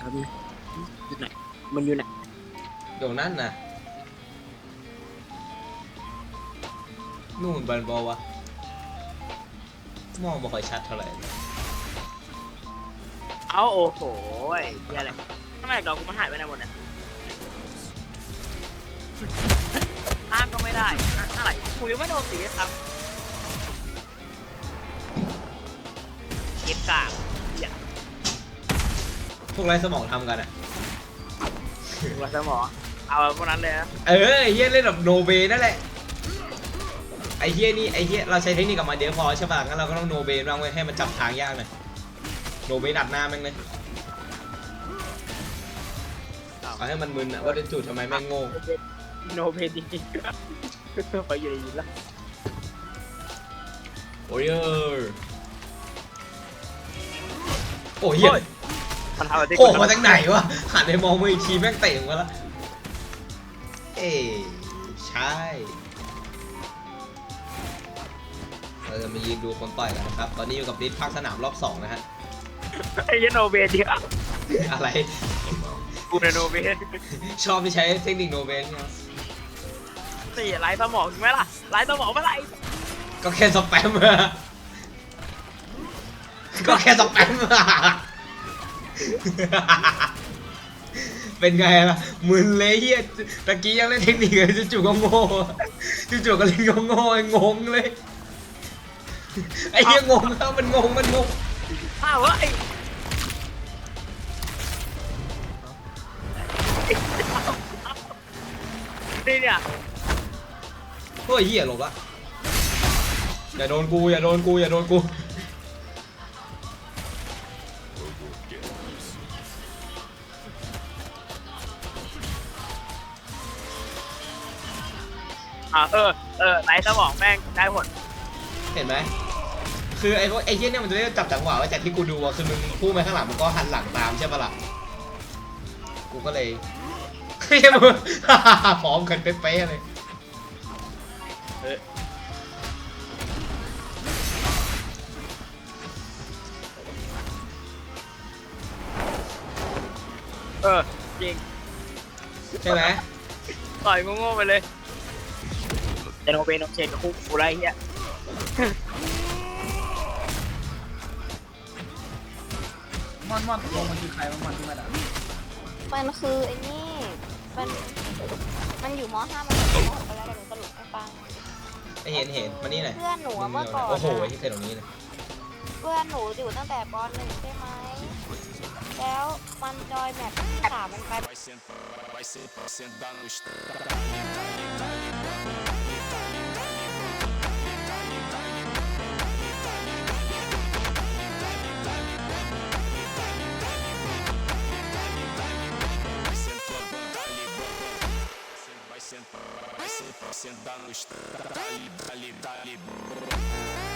ครับพี่อยู่ไหนมันอยู่ไหนเดี๋ยวนั่นน่ะนู่นบันบอวะมองไม่ค่อยชัดเท่าไหร่เอาโอ้โหไอ้เหี้ยอะไรทำไมเรากูมันหายไปไหนหมดเนี่ยอ้างก็ไม่ได้อะอะไรกูยังไม่โดนสีเลยครับเก็บกากอย่า พวกไรสมองทำกันอะ หัวสมองเอาพวกนั้นเลยนะเออไอ้เฮียเล่นแบบโนเบนั่นแหละ ไอ้เฮียนี่ไอ้เฮียเราใช้เทคนิคกับมันเดี๋ยวพอใช่ป่ะงั้นเราก็ต้องโนเบบ้างไว้ยให้มันจับทางยากหน่อยโนเบอัดหน้าแม่งเลยเอาให้มันมึนอะว่าจุดทำไมแม่งโง่โนเพนจริงๆไปอยู่ในยินแล้วโอ้ยเออโอ้ยเฮีย มันทำอะไรโผล่มาจากไหนวะหันไปมองมืออีกทีแม่งเตะมาแล้วเอ้ยใช่ เราจะมายืนดูคนต่อยกันนะครับ ตอนนี้อยู่กับดิสภาคสนามรอบสองนะฮะ ไอ้เหี้ยโนเบนเดียวอะไร กูในโนเบนชอบที่ใช้เทคนิคโนเบนเนี่ยสี่ไร้สมองใช่ไหมล่ะไร้สมองเมื่อไหร่ก็แค่สแปมอะก็แค่สแปมอะ เป็นไงล่ะมึนเลยเฮียตะกี้ยังเล่นเทคนิคเลยจู่ๆก็โง่จู่ๆก็เล่นก็โง่ไอ้งงเลยไอ้เฮียงงแล้วมันงงมันงงอ้าวเว้ยนี่เนี่ยโอ้ยเฮียหลบละอย่าโดนกูอย่าโดนกูอย่าโดนกู อ่าเออเออไร้สมองแม่งได้ผลเห็นไหมคือไอ้พวกไอ้เฮียเนี่ยมันจะได้จับจังหวะไว้จากที่กูดูอะคือมึงพูดไปข้างหลังมึงก็หันหลังตามใช่ปะล่ะกูก็เลยเฮ้ยมึง พร้อมกันเป๊ะๆเลยเออจริงใช่ไหมต่อยโง่ๆไปเลยแต่ โนเบนโนเชนกับคู่กูไรเฮียมอนมอนตกลงมันคือใครมันมันคือมันอะมันคือไอ้นี่ มัน มันอยู่ม .5 มันอยู่ม .6 ไปแล้วเดี๋ยวหนูสรุปให้ฟังไอเห็นเห็นมานี่หน่อยเพื่อนหนูอะเมื่อก่อนโอ้โหอะที่เกิดตรงนี้เลยเพื่อนหนูอยู่ตั้งแต่ป .1 ใช่ไหม แล้วมันจอยแบบสามมันไป vai sentar, vai sentar, sentar no estado. данный штат, дали, дали, дали.